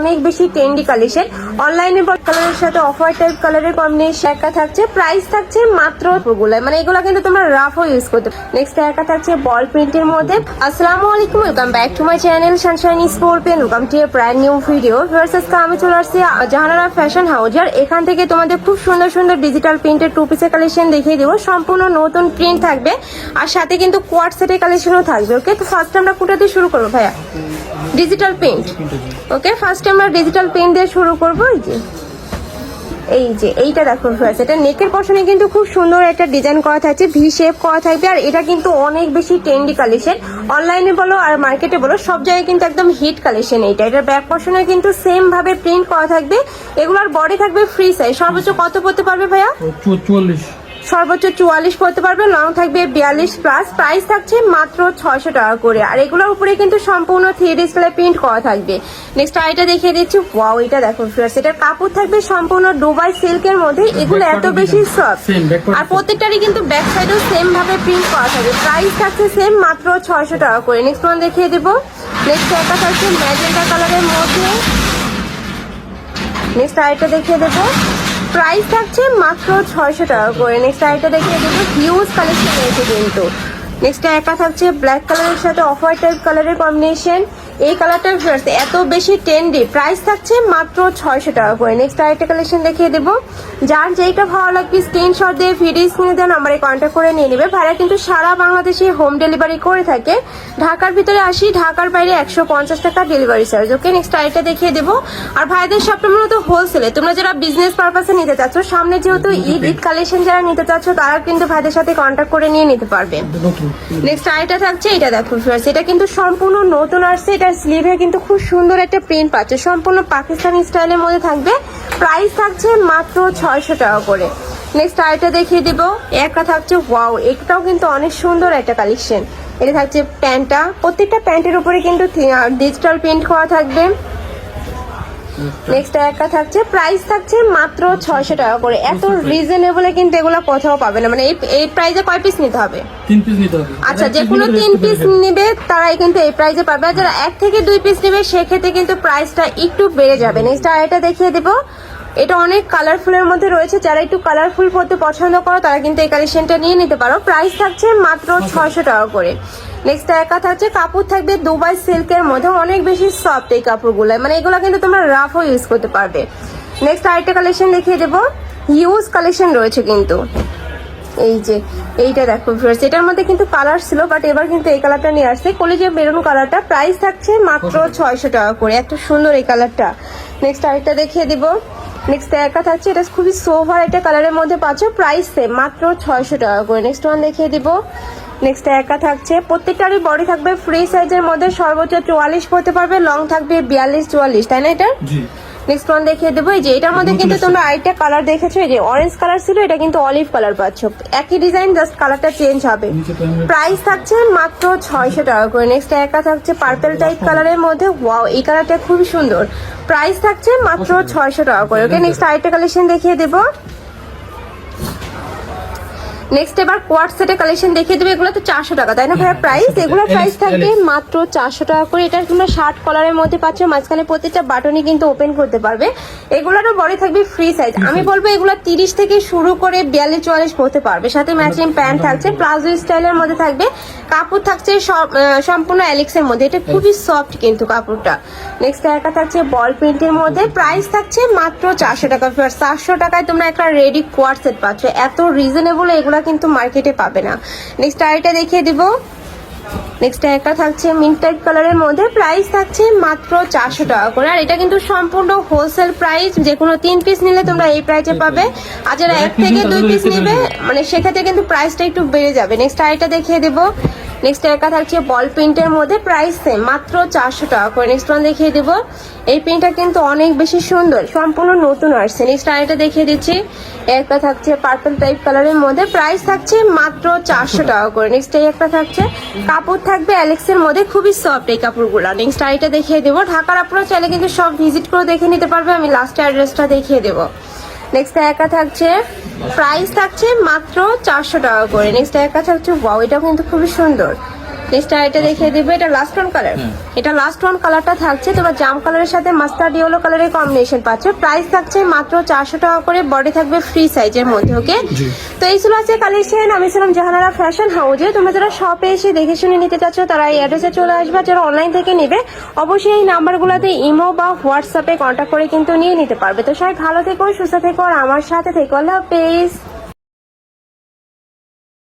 অনেক বেশি trendy collection অনলাইনে কালারের সাথে অফ হোয়াইট টাইপ কালারের কম্বিনেশন একা থাকছে। প্রাইস থাকছে মাত্রগুলো মানে এগুলো কিন্তু তোমরা রাফও ইউজ করতে নেক্সট একা থাকছে বল প্রিন্টের মধ্যে। আসসালামু আলাইকুম welcome back to my channel Sunshine স্পোর্পিয়ান welcome to brand new video versus আমি চলে আসছি জাহানারা ফ্যাশন হাউস আর এখান থেকে তোমাদের খুব সুন্দর সুন্দর ডিজিটাল প্রিন্টের টু পিসের কালেকশন দেখিয়ে দেবো। সম্পূর্ণ নতুন প্রিন্ট থাকবে। আর সাথে কিন্তু কোয়াড সেটের কালেকশনও থাকবে ওকে তো ফার্স্ট আমরা দিয়ে শুরু করব, ভাইয়া। ডিজিটাল প্রিন্ট ওকে ফার্স্ট আমরা ডিজিটাল প্রিন্ট দিয়ে শুরু করব, এই যে। এই যে, এইটা দেখো ফ্রেন্ডস এটা নেকের পশনে কিন্তু খুব সুন্দর একটা ডিজাইন করা থাকছে ভি শেপ করা থাকবে, আর এটা কিন্তু অনেক বেশি ট্রেন্ডি কালেকশন অনলাইনে বলো আর মার্কেটে বলো, সব জায়গায় কিন্তু একদম হিট কালেকশন এইটা। এটার ব্যাক পশনে কিন্তু সেম ভাবে প্রিন্ট করা থাকবে, এগুলোর বডি থাকবে ফ্রি সাইজ সর্বোচ্চ কত পড়তে পারবে ভাইয়া? চুয়াল্লিশ। সর্বোচ্চ চুয়াল্লিশ পড়তে পারবে লং থাকবে বিয়াল্লিশ প্লাস প্রাইস থাকছে মাত্র ছয়শো টাকা করে। আর এগুলোর উপরে কিন্তু সম্পূর্ণ থ্রি ডিসপ্লে প্রিন্ট করা থাকবে। নেক্সট আইটা দেখিয়ে দিচ্ছি। ওয়াও এটা দেখো ফ্রেন্ডস এটার কাপড় থাকবে সম্পূর্ণ দুবাই সিল্কের মধ্যে। এগুলো এত বেশি সফট আর প্রত্যেকটারই কিন্তু ব্যাক সাইডেও সেম ভাবে প্রিন্ট করা থাকবে। প্রাইস থাকছে সেম মাত্র ছয়শো টাকা করে। নেক্সট ওয়ান দেখিয়ে দেবো। নেক্সট একটা থাকছে ম্যাজেন্টা কালারের মধ্যে। নেক্সট আইটা দেখিয়ে দেবো। প্রাইস থাকছে মাত্র ছয়শো টাকা করে। নেক্সট আইটা দেখে দেবো হিউজ কালেকশন রয়েছে কিন্তু। নেক্সট একা থাকছে ব্ল্যাক কালারের সাথে অফ হোয়াইট টাইপ কালারের কম্বিনেশন এই কালারটার ফ্রেন্ডস এত বেশি ট্রেন্ডি প্রাইস থাকছে মাত্র ছয়শো টাকা করে। নেক্সট আরেকটা কালেকশন দেখিয়ে দেবো। যার যেইটা ভালো লাগবে স্ক্রিনশট দিয়ে ভিডিও স্ক্রিনে দেওয়া নাম্বারে কন্ট্যাক্ট করে নিয়ে নেবে। ভাড়া কিন্তু সারা বাংলাদেশে হোম ডেলিভারি করে থাকে। ঢাকার ভিতরে আসি ঢাকার বাইরে একশো পঞ্চাশ টাকা ডেলিভারি চার্জ ওকে নেক্সট আরেকটা দেখিয়ে দেবো। আর ভাইদের সবটা মূলত হোলসেলে তোমরা যারা বিজনেস পারপাসে নিতে চাচ্ছ সামনে যেহেতু ঈদ ঈদ কালেকশন যারা নিতে চাচ্ছ তারা কিন্তু ভাইদের সাথে কন্ট্যাক্ট করে নিয়ে নিতে পারবে। নেক্সট আরেকটা থাকছে এটা দেখো ফ্রেন্ডস এটা কিন্তু সম্পূর্ণ নতুন আসছে। এটা স্লিভে কিন্তু খুব সুন্দর একটা প্রিন্ট পাচ্ছে। সম্পূর্ণ পাকিস্তানি স্টাইলের মধ্যে থাকবে। প্রাইস থাকছে মাত্র ছয়শো টাকা করে। নেক্সট আরেকটা দেখিয়ে দিব। একটা থাকছে ওয়াও, এটাও কিন্তু অনেক সুন্দর একটা কালেকশন। এটা থাকছে প্যান্টটা। প্রত্যেকটা প্যান্টের উপরে কিন্তু ডিজিটাল প্রিন্ট করা থাকবে। নেক্সট একটা থাকছে প্রাইস থাকছে মাত্র ছয়শো টাকা করে। এত রিজনেবলে কিন্তু এগুলো কোথাও পাবে না। মানে এই এই প্রাইসে কয় পিস নিতে হবে? তিন পিস নিতে হবে। আচ্ছা এক যে কোনো তিন পিস। নিবে তারাই কিন্তু এই প্রাইসে পাবে। আর যারা এক থেকে দুই পিস নেবে সেক্ষেত্রে কিন্তু প্রাইসটা একটু বেড়ে যাবে। নেক্সট আর এটা দেখিয়ে দেবো। এটা অনেক কালারফুলের মধ্যে রয়েছে। যারা একটু কালারফুল পড়তে পছন্দ করো তারা কিন্তু এই কালেকশনটা নিয়ে নিতে পারো। প্রাইস থাকছে মাত্র ছয়শো টাকা করে। নেক্সট একা থাকছে, কাপড় থাকবে দুবাই সিল্কের মধ্যে, অনেক বেশি সফট এই কাপড়গুলো মানে এগুলো কিন্তু তোমরা রাফও ইউজ করতে পারবে। নেক্সট আরেকটা কালেকশন দেখিয়ে দেবো। হিউজ কালেকশন রয়েছে কিন্তু। এই যে, এইটা দেখো ভিউয়ার্স এটার মধ্যে কিন্তু কালার ছিল বাট এবার কিন্তু এই কালারটা নিয়ে আসছে। কলেজে বেরোন কালারটা প্রাইস থাকছে মাত্র ছয়শো টাকা করে। এত সুন্দর এই কালারটা নেক্সট আরেকটা দেখিয়ে দিব। নেক্সট একা থাকছে, এটা খুবই সোভার একটা কালারের মধ্যে পাচ্ছ প্রাইস সেম মাত্র ছয়শো টাকা করে। নেক্সট ওয়ান দেখিয়ে দিব। নেক্সট একা থাকছে। প্রত্যেকটারই বডি থাকবে ফ্রি সাইজের মধ্যে সর্বোচ্চ চুয়াল্লিশ পড়তে পারবে লং থাকবে বিয়াল্লিশ চুয়াল্লিশ তাই না এটা? নেক্সট ওয়ান দেখিয়ে দেবো। এই যে এটার মধ্যে কিন্তু তোমরা আরেকটা কালার দেখেছ এই যে অরেঞ্জ কালার ছিল এটা কিন্তু অলিভ কালার পাচ্ছ। একই ডিজাইন জাস্ট কালারটা চেঞ্জ হবে। প্রাইস থাকছে মাত্র ছয়শো টাকা করে। নেক্সট একা থাকছে পার্পেল টাইপ কালারের মধ্যে। ওয়াও এই কালারটা খুবই সুন্দর। প্রাইস থাকছে মাত্র ছয়শো টাকা করে। ওকে নেক্সট আরেকটা কালেকশন দেখিয়ে দেবো। নেক্সট এবার কোয়ার্ট সেটের কালেকশন দেখিয়ে দেবে। এগুলো তো চারশো টাকা তাই না ভাইয়া? প্রাইস এগুলোর প্রাইস থাকবে মাত্র চারশো টাকা করে। এটা তোমরা শার্ট কলারের মধ্যে পাচ্ছ। মাঝখানে প্রত্যেকটা বাটনই কিন্তু ওপেন করতে পারবে। এগুলোরও বড় থাকবে ফ্রি সাইজ আমি বলব এগুলো তিরিশ থেকে শুরু করে বিয়াল্লিশ চুয়াল্লিশ পড়তে পারবে। সাথে ম্যাচিং প্যান্ট থাকছে প্লাজো স্টাইলের মধ্যে থাকবে। কাপড় থাকছে সম্পূর্ণ অ্যালেক্সের মধ্যে। এটা খুবই সফট কিন্তু কাপড়টা। নেক্সট একটা থাকছে বল প্রিন্টের মধ্যে। প্রাইস থাকছে মাত্র চারশো টাকা। চারশো টাকায় তোমরা একটা রেডি কোয়ার সেট পাচ্ছ। এত রিজনেবল এগুলা কিন্তু মার্কেটে পাবে না। নেক্সট আরেকটা দেখিয়ে দিব। নেক্সট একটা থাকছে মিন্ট টাইপ কালারের মধ্যে। প্রাইস থাকছে মাত্র চারশো টাকা করে। আর এটা কিন্তু সম্পূর্ণ হোলসেল প্রাইস যে কোনো তিন পিস নিলে তোমরা এই প্রাইসে পাবে। আর যারা এক থেকে দুই পিস নেবে মানে সেক্ষেত্রে কিন্তু প্রাইসটা একটু বেড়ে যাবে। নেক্সট আরেকটা দেখিয়ে দেবো। নেক্সট একা থাকছে বল প্রিন্টের মধ্যে প্রাইস সেম মাত্র চারশো টাকা করে। নেক্সট ওয়ান দেখিয়ে দেবো। এই প্রিন্টটা কিন্তু অনেক বেশি সুন্দর, সম্পূর্ণ নতুন আসছে। নেক্সট আরেকটা দেখিয়ে দিচ্ছি। একটা থাকছে পার্পল টাইপ কালারের মধ্যে প্রাইস থাকছে মাত্র চারশো টাকা করে। নেক্সট এই একটা থাকছে, কাপড় থাকবে অ্যালেক্সের মধ্যে, খুবই সফট এই কাপড়গুলো। নেক্সট আরেকটা দেখিয়ে দেবো। ঢাকার আপনারা চাইলে কিন্তু সব ভিজিট করে দেখে নিতে পারবে। আমি লাস্টে অ্যাড্রেসটা দেখিয়ে দেবো। নেক্সট একা থাকছে। প্রাইস থাকছে মাত্র চারশো টাকা করে। নেক্সট একা থাকছে ওয়াও এটা কিন্তু খুবই সুন্দর। নেক্সট এটা দেখিয়ে দিবে এটা লাস্ট ওয়ান কালার এটা লাস্ট ওয়ান কালারটা থাকছে তোমার জাম কালারের সাথে মাস্টার্ড ইয়েলো কালারের কম্বিনেশন পাচ্ছ। প্রাইস থাকছে মাত্র চারশো টাকা করে বডি থাকবে ফ্রি সাইজের মধ্যে ওকে তো এই ছিল আছে কালেকশন আমি ছিলাম জাহানারা ফ্যাশন হাউজে তোমরা যারা শপে এসে দেখে শুনে নিতে চাচ্ছ তারা এই অ্যাড্রেসে চলে আসবে যারা অনলাইন থেকে নেবে অবশ্যই এই নাম্বারগুলোতে ইমো বা হোয়াটসঅ্যাপে কন্ট্যাক্ট করে কিন্তু নিয়ে নিতে পারবে। তো সবাই ভালো থেকো সুস্থ থেকো আর আমার সাথে থেকো। আল্লাহ হাফেজ।